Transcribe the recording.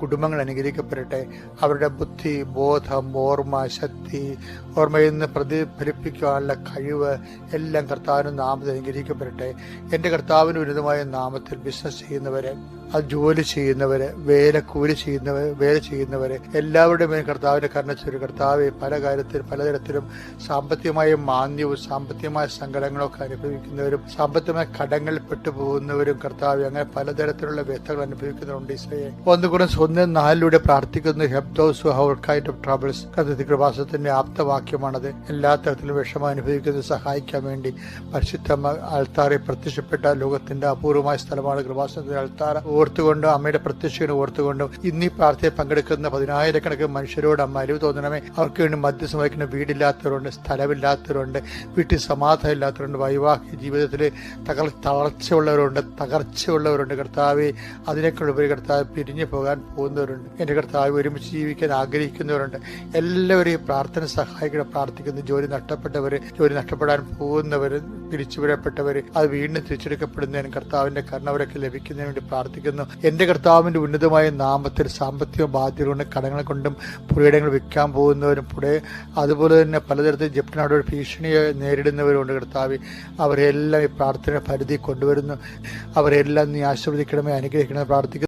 കുടുംബങ്ങൾ അനുഗ്രഹിക്കപ്പെടട്ടെ. അവരുടെ ബുദ്ധി ബോധം ഓർമ്മ ശക്തി ഓർമ്മയിൽ നിന്ന് പ്രതിഫലിപ്പിക്കാനുള്ള കഴിവ് എല്ലാം കർത്താവിന് നാമത്തിൽ അനുഗ്രഹിക്കപ്പെടട്ടെ. എന്റെ കർത്താവിന് ഉന്നതമായ നാമത്തിൽ ബിസിനസ് ചെയ്യുന്നവരെ അത് ജോലി ചെയ്യുന്നവര് വേല കൂലി ചെയ്യുന്നവർ വേല ചെയ്യുന്നവര് എല്ലാവരുടെയും മേൽ കർത്താവിന്റെ കർണച്ചൊരു കർത്താവ് പല കാര്യത്തിലും പലതരത്തിലും സാമ്പത്തികമായ മാന്യവും സാമ്പത്തികമായ സങ്കടങ്ങളൊക്കെ അനുഭവിക്കുന്നവരും സാമ്പത്തികമായ കടങ്ങളിൽ പെട്ടുപോകുന്നവരും കർത്താവ് അങ്ങനെ പലതരത്തിലുള്ള വ്യക്തകൾ അനുഭവിക്കുന്നുണ്ട് ഈശോയെ. ഒന്നുകൂടെ സ്വന്തം നാലിലൂടെ പ്രാർത്ഥിക്കുന്നു. Help those how kind of troubles കഥതി കൃപാസത്തിന്റെ ആപ്തവാക്യമാണത്. എല്ലാ തരത്തിലും വിഷമം അനുഭവിക്കുന്നത് സഹായിക്കാൻ വേണ്ടി പരിശുദ്ധ ആൾത്താറെ പ്രത്യക്ഷപ്പെട്ട ലോകത്തിന്റെ അപൂർവമായ സ്ഥലമാണ് കൃപാസനത്തിന്റെ ആൾത്താറ ഓർത്തുകൊണ്ട് അമ്മയുടെ പ്രത്യക്ഷനെ ഓർത്തുകൊണ്ടും ഇന്ന് ഈ പ്രാർത്ഥനയിൽ പങ്കെടുക്കുന്ന പതിനായിരക്കണക്കിന് മനുഷ്യരോട് അമ്മ അരിവ് തോന്നണമേ. അവർക്ക് വേണ്ടി മദ്യസം വഹിക്കുന്ന വീടില്ലാത്തവരുണ്ട് സ്ഥലമില്ലാത്തവരുണ്ട് വീട്ടിൽ സമാധാനം ഇല്ലാത്തവരുണ്ട് വൈവാഹിക ജീവിതത്തിൽ തകർ തളർച്ചയുള്ളവരുണ്ട് തകർച്ചയുള്ളവരുണ്ട്. കർത്താവെ ഉപരി കർത്താവ് പിരിഞ്ഞു പോകാൻ പോകുന്നവരുണ്ട്. എന്റെ കർത്താവ് ഒരുമിച്ച് ജീവിക്കാൻ ആഗ്രഹിക്കുന്നവരുണ്ട്. എല്ലാവരെയും പ്രാർത്ഥന സഹായിക്കണം പ്രാർത്ഥിക്കുന്ന. ജോലി നഷ്ടപ്പെട്ടവർ ജോലി നഷ്ടപ്പെടാൻ പോകുന്നവർ പിരിച്ചുവിടപ്പെട്ടവർ അത് വീണ്ടും തിരിച്ചെടുക്കപ്പെടുന്നതിനും കർത്താവിന്റെ കരുണവരൊക്കെ ലഭിക്കുന്നതിന് വേണ്ടി പ്രാർത്ഥിക്കുന്നു. എന്റെ കർത്താവിന്റെ ഉന്നതമായ നാമത്തിൽ സാമ്പത്തിക ബാധ്യത കൊണ്ട് കടങ്ങൾ കൊണ്ടും പുഴയിടങ്ങൾ വിൽക്കാൻ പോകുന്നവരും പുഴ അതുപോലെ തന്നെ പലതരത്തിൽ ജപ്തിനാടോട് ഭീഷണിയെ നേരിടുന്നവരുണ്ട് കർത്താവ്. അവരെല്ലാം ഈ പ്രാർത്ഥന പരിധി കൊണ്ടുവരുന്നു. അവരെല്ലാം നീ ആശീർവദിക്കണമേ അനുഗ്രഹിക്കണമേ പ്രാർത്ഥിക്കുന്നു.